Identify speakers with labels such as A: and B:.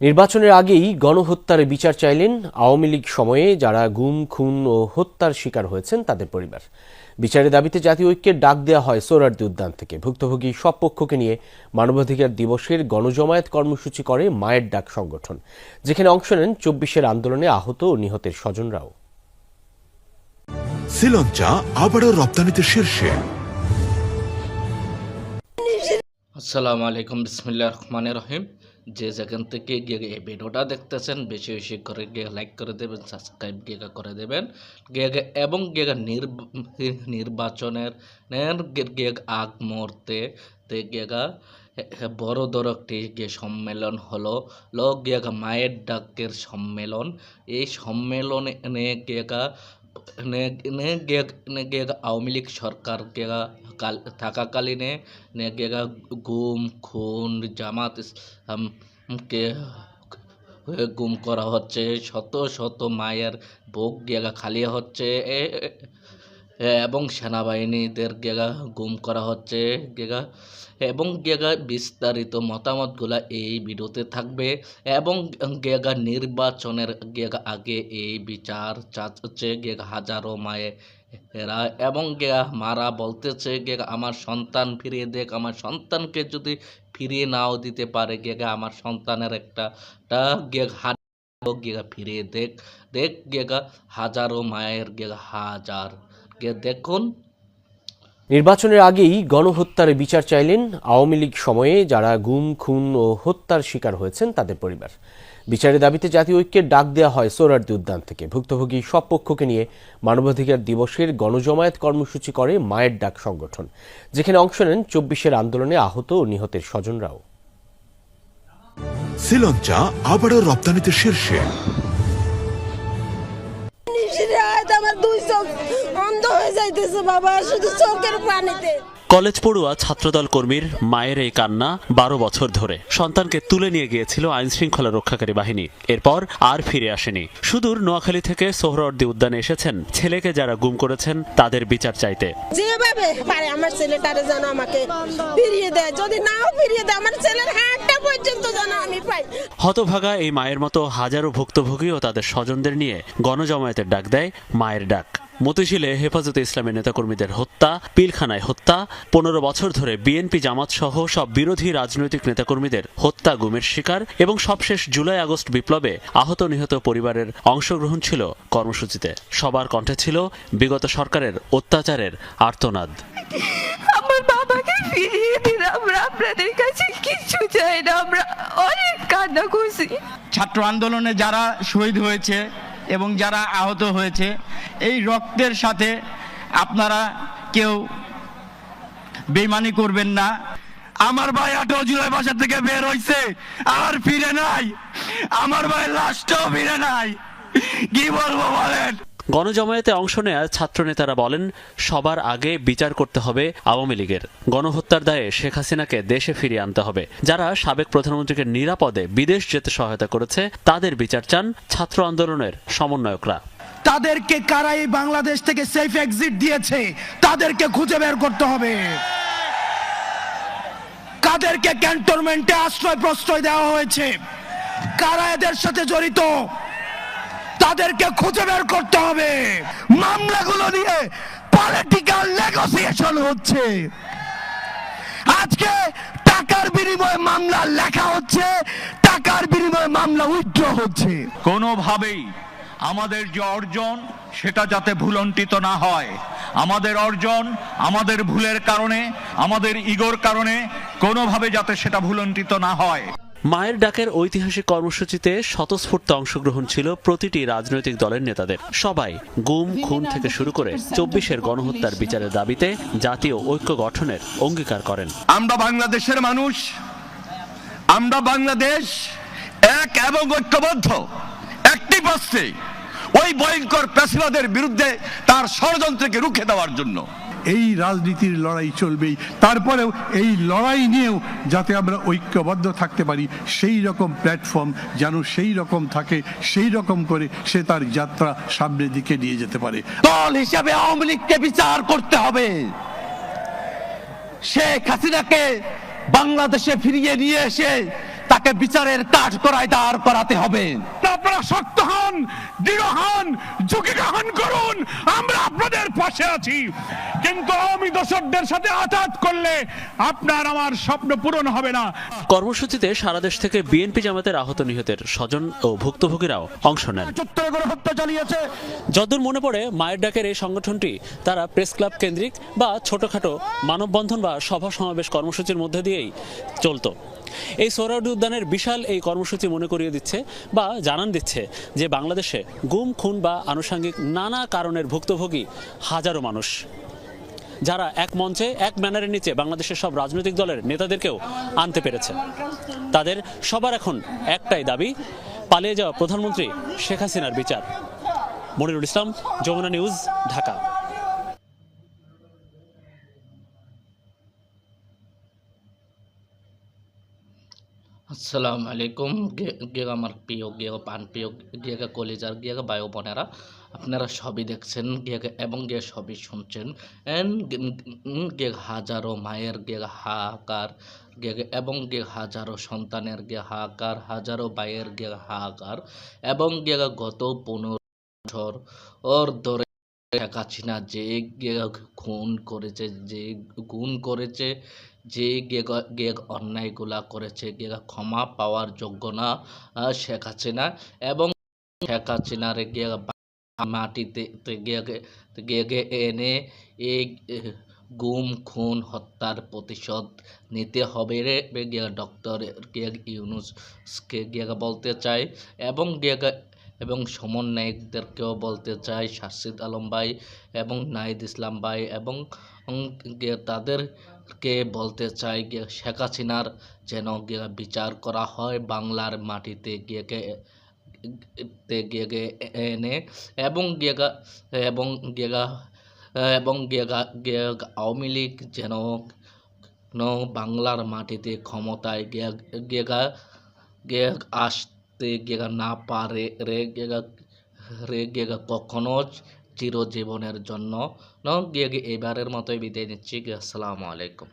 A: নির্বাচনের আগেই গণহত্যার বিচার চাইলেন আওয়ামী লীগ সময়ে যারা গুম, খুন ও হত্যার শিকার হয়েছেন তাদের পরিবার। বিচারের দাবিতে জাতীয় ঐক্যের ডাক দেওয়া হয় সোহরার্দি উদ্যান থেকে। ভুক্তভোগী সব পক্ষকে নিয়ে মানবাধিকার দিবসের গণজমায়েত কর্মসূচি করে মায়ের ডাক সংগঠন। যেখানে অংশ নেন চব্বিশের আন্দোলনে আহত ও নিহতের স্বজনরাও।
B: শ্রীলঙ্কা আবারও রপ্তানিতে শীর্ষে।
C: আসসালামু আলাইকুম, বিসমিল্লাহ রহমান রহিম। যে যেখান থেকে গিয়ে এই ভিডিওটা দেখতেছেন, বেশি বেশি করে গিয়ে লাইক করে দেবেন সাবস্ক্রাইব গিয়ে করে দেবেন। গিয়ে এবং গিয়ে নির্বাচনের গিয়ে আগ মুহূর্তে তে গিয়ে বড় ধর একটি গিয়ে সম্মেলন হলো। লো গিয়ে মায়ের ডাকের সম্মেলন। এই সম্মেলনে নে গিয়ে নে নে গিয়ে নে গিয়ে আওয়ামী লীগ সরকার গেগা থাকাকালীনে নেগেগা গুম, খুন, জামাত গুম করা হচ্ছে। শত শত মায়ের বুক গেগা খালি হচ্ছে। এবং সেনাবাহিনীদের গেগা গুম করা হচ্ছে। গেগা এবং গেগা বিস্তারিত মতামতগুলা এই ভিডিওতে থাকবে এবং গেগা নির্বাচনের গেগা আগে এই বিচার চাচ্ছে। গেগা হাজারো মায়ে এরা এবং গেগা মারা বলতেছে, গেগা, আমার সন্তান ফিরিয়ে দেখ, আমার সন্তানকে যদি ফিরিয়ে নাও দিতে পারে, গেগা, আমার সন্তানের একটা গেগা হাত গেগা ফিরিয়ে দেখ দেখ গেগা হাজারো মায়ের গেগা হাজার দেখুন।
A: নির্বাচনের আগেই গণহত্যার বিচার চাইলেন আওয়ামী লীগ সময়ে যারা গুম খুন ও হত্যার শিকার হয়েছেন তাদের পরিবার। বিচারের দাবিতে জাতীয় ঐক্যের ডাক দেওয়া হয় সোহরার্দি উদ্যান থেকে। ভুক্তভোগী সব পক্ষকে নিয়ে মানবাধিকার দিবসের গণজমায়েত কর্মসূচি করে মায়ের ডাক সংগঠন। যেখানে অংশ নেন চব্বিশের আন্দোলনে আহত ও নিহতের স্বজনরাও।
B: শ্রীলঙ্কা আবারও রপ্তানিতে শীর্ষে।
D: চোখ অন্ধ হয়ে যাইতেছে বাবা শুধু চোখের পানিতে।
E: কলেজ পড়ুয়া ছাত্রদল কর্মীর মায়ের এই কান্না বারো বছর ধরে। সন্তানকে তুলে নিয়ে গিয়েছিল আইন শৃঙ্খলা রক্ষাকারী বাহিনী। এরপর আর ফিরে আসেনি। সুদূর নোয়াখালী থেকে সোহরওয়ার্দী উদ্যানে এসেছেন ছেলেকে যারা গুম করেছেন তাদের বিচার চাইতে।
D: যেভাবে পারে আমার ছেলেটারে যেন আমাকে ফিরিয়ে দেয়। যদি নাও ফিরিয়ে দেয় আমার ছেলের হাতটা পর্যন্ত যেন আমি পাই।
E: হতভাগা এই মায়ের মতো হাজারো ভুক্তভোগী ও তাদের স্বজনদের নিয়ে গণজমায়েতের ডাক দেয় মায়ের ডাক। মতিঝিলে হেফাজতে ইসলামের নেতাকর্মীদের হত্যা পিলখানায় হত্যা পনেরো বছর ধরে বিএনপি জামাত সহ সব বিরোধী রাজনৈতিক নেতাকর্মীদের হত্যা গুমের শিকার এবং সবশেষ জুলাই আগস্ট বিপ্লবে আহত নিহত পরিবারের অংশগ্রহণ ছিল কর্মসূচিতে। সবার কণ্ঠে ছিল বিগত সরকারের অত্যাচারের আর্তনাদ।
F: আমার বাবাকে ফিরিয়ে দিন আমরা আপনাদের কাছে কিছু চাই না আমরা অনেক কান্না করছি
G: ছাত্র আন্দোলনে যারা শহীদ হয়েছে এবং যারা আহত হয়েছে, এই রক্তের সাথে আপনারা কেউ বেমানি করবেন না। আমার ভাই আঠারো জুলাই বাসা থেকে বের হয়েছে আর ফিরে নাই। আমার ভাই লাস্টও ফিরে নাই। কি বলব বলেন?
E: গণজমায়েতে অংশ নেয়া ছাত্রনেতারা বলেন, সবার আগে বিচার করতে হবে আওয়ামী লীগের। গণহত্যার দায়ে শেখ হাসিনাকে দেশে ফিরিয়ে আনতে হবে। যারা সাবেক প্রধানমন্ত্রীকে নিরাপদে বিদেশ যেতে সহায়তা করেছে, তাদের বিচার চান ছাত্র আন্দোলনের সমন্বয়করা।
H: তাদেরকে কারা এই বাংলাদেশ থেকে সেফ এক্সিট দিয়েছে, তাদেরকে খুঁজে বের করতে হবে। কাদেরকে ক্যান্টনমেন্টে আশ্রয় প্রশ্রয় দেওয়া হয়েছে? কারা এদের সাথে জড়িত? তাদেরকে খুঁজে বের করতে হবে। মামলাগুলো নিয়ে পলিটিক্যাল নেগোসিয়েশন হচ্ছে। আজকে টাকার বিনিময়ে মামলা লেখা হচ্ছে, টাকার বিনিময়ে মামলা উইথড্র হচ্ছে।
I: কোনোভাবেই আমাদের যে অর্জন, সেটা যাতে ভুলন্টিত না হয়। আমাদের অর্জন আমাদের ভুলের কারণে, আমাদের ইগোর কারণে কোনোভাবে যাতে সেটা ভুলন্টিত না হয়।
E: মায়ের ডাকের ঐতিহাসিক কর্মসূচিতে স্বতঃস্ফূর্ত অংশগ্রহণ ছিল প্রতিটি রাজনৈতিক দলের নেতাদের। সবাই গুম খুন থেকে শুরু করে চব্বিশের গণহত্যার বিচারের দাবিতে জাতীয় ঐক্য গঠনের অঙ্গীকার করেন।
I: আমরা বাংলাদেশের মানুষ আমরা বাংলাদেশ এক এবং ঐক্যবদ্ধ একটি পাশে ওই ভয়ঙ্কর পেশিবাদের বিরুদ্ধে তার ষড়যন্ত্রকে রুখে দেওয়ার জন্য।
H: এই রাজনীতির লড়াই চলবেই। তারপরেও এই লড়াই নিয়েও যাতে আমরা ঐক্যবদ্ধ থাকতে পারি, সেই রকম প্ল্যাটফর্ম যেন সেই রকম থাকে, সেই রকম করে সে তার যাত্রা সামনের দিকে নিয়ে যেতে পারে।
G: দল হিসাবে আওয়ামী লীগকে বিচার করতে হবে। শেখ হাসিনাকে বাংলাদেশে ফিরিয়ে নিয়ে এসে
H: তাকে বিচারের কাজ করায় দাঁড় করাতে হবে।
I: আপনারা শক্ত হন দৃঢ় হন ঝুঁকি গ্রহণ করুন আমরা আপনাদের পাশে আছি। কিন্তু আওয়ামী দোষকদের সাথে আঘাত করলে আপনার আমার স্বপ্ন পূরণ হবে না।
E: কর্মসূচিতে সারা দেশ থেকে বিএনপি জামাতের আহত নিহতের স্বজন ও ভুক্তভোগীরাও অংশ নেন।
H: গণহত্যা চালিয়েছে।
E: যদ্দূর মনে পড়ে মায়ের ডাকের এই সংগঠনটি তারা প্রেস ক্লাব কেন্দ্রিক বা ছোটখাটো মানববন্ধন বা সভা সমাবেশ কর্মসূচির মধ্যে দিয়েই চলতো। এই সোহরাওয়ার্দী উদ্যানের বিশাল এই কর্মসূচি মনে করিয়ে দিচ্ছে বা জানান দিচ্ছে যে বাংলাদেশে গুম, খুন বা আনুষঙ্গিক নানা কারণের ভুক্তভোগী হাজারো মানুষ। যারা এক মঞ্চে, এক ব্যানারের নিচে বাংলাদেশের সব রাজনৈতিক দলের নেতাদেরকেও আনতে পেরেছে। তাদের সবার এখন একটাই দাবি, পালিয়ে যাওয়া প্রধানমন্ত্রী শেখ হাসিনার বিচার। মনিরুল ইসলাম, যমুনা নিউজ, ঢাকা।
C: আসসালামু আলাইকুম। গে- গে আমার প্রিয় গে পান প্রিয় গে কলেজার গে বায়ু বোনেরা, আপনারা সবই দেখছেন গে এবং গে সবই শুনছেন। এন, গে হাজারো মায়ের গে হাহাকার গে এবং গে হাজারো সন্তানের গে হাহাকার, হাজারো ভাইয়ের গে হাহাকার এবং গে গত পনেরো বছর ওর ধরে শেখ হাসিনা যে খুন করেছে, যে গুণ করেছে, যে গে গে অন্যায়গুলা করেছে, গে ক্ষমা পাওয়ার যোগ্য না শেখ হাসিনা এবং শেখ হাসিনার গে মাটিতে গে এনে এই গুম, খুন, হত্যার প্রতিশোধ নিতে হবে রে গে ডক্টর গে ইউনুসকে গে বলতে চাই এবং গে এবং সমন নায়কদেরকেও বলতে চাই শাসিদ আলম ভাই এবং নাহিদ ইসলাম ভাই এবং তাদেরকে বলতে চাই গে শেখ হাসিনার যেন বিচার করা হয় বাংলার মাটিতে গিয়ে গিয়ে গে এনে এবং গেগা এবং গেগা এবং গেগা গে আওয়ামী লীগ যেন বাংলার মাটিতে ক্ষমতায় গে- গেগা গে আসতে। গেগা না পা রে গেগা রে গেগা কখনো চিরজীবনের জন্য। ন গিয়ে এবারের মতোই বিদায় নিচ্ছি। আসসালামু আলাইকুম।